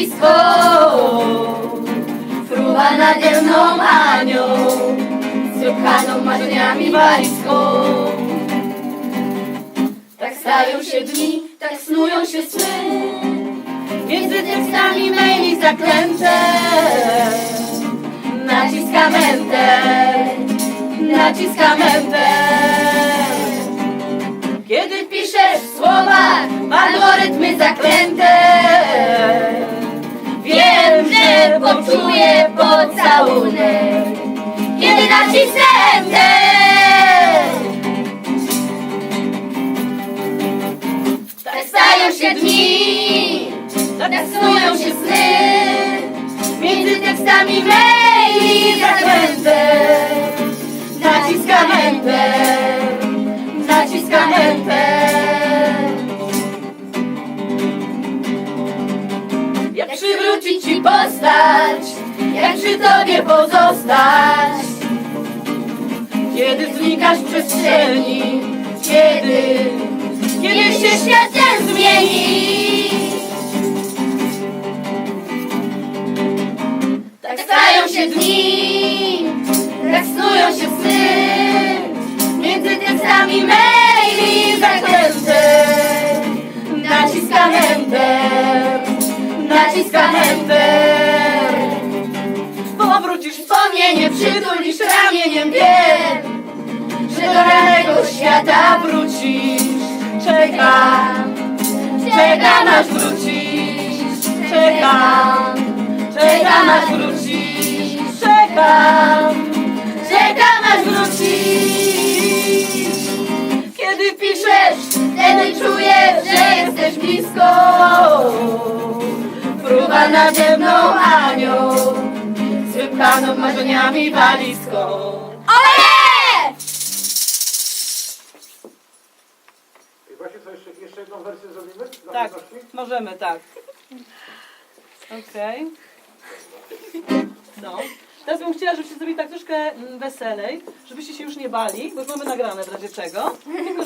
walizką. Fruwa nade mną anioł, z wypchaną marzeniami walizką. Tak stają się dni, tak snują się sny, między tekstami maili zaklęte. Naciskam enter, naciskam enter. Poczuję pocałunek. Kiedy nacisnę Tak stają się dni Tak snują się sny. Między tekstami maili ci postać Jak przy tobie pozostać. Kiedy znikasz w przestrzeni Kiedy Kiedy się świat ten zmieni. Tak stają się dni Tak snują się sny. Między tekstami maili zaklęte Naciskam enter Naciskam enter Przytulisz ramieniem Wiem, że do ranego świata wrócisz. Czekam Czekam aż wrócisz. Czekam Czekam aż wrócisz. Czekam Czekam aż wrócisz. Kiedy piszesz Wtedy czuję, że jesteś blisko. Próba nade marzeniami walizką Ole! I właśnie co, jeszcze, jeszcze jedną wersję zrobimy? Dla Tak, pewności? możemy, tak. Okej. No. Teraz bym chciała, żebyście zrobili tak troszkę mm, weselej, żebyście się już nie bali, bo już mamy nagrane w razie czego. Tylko,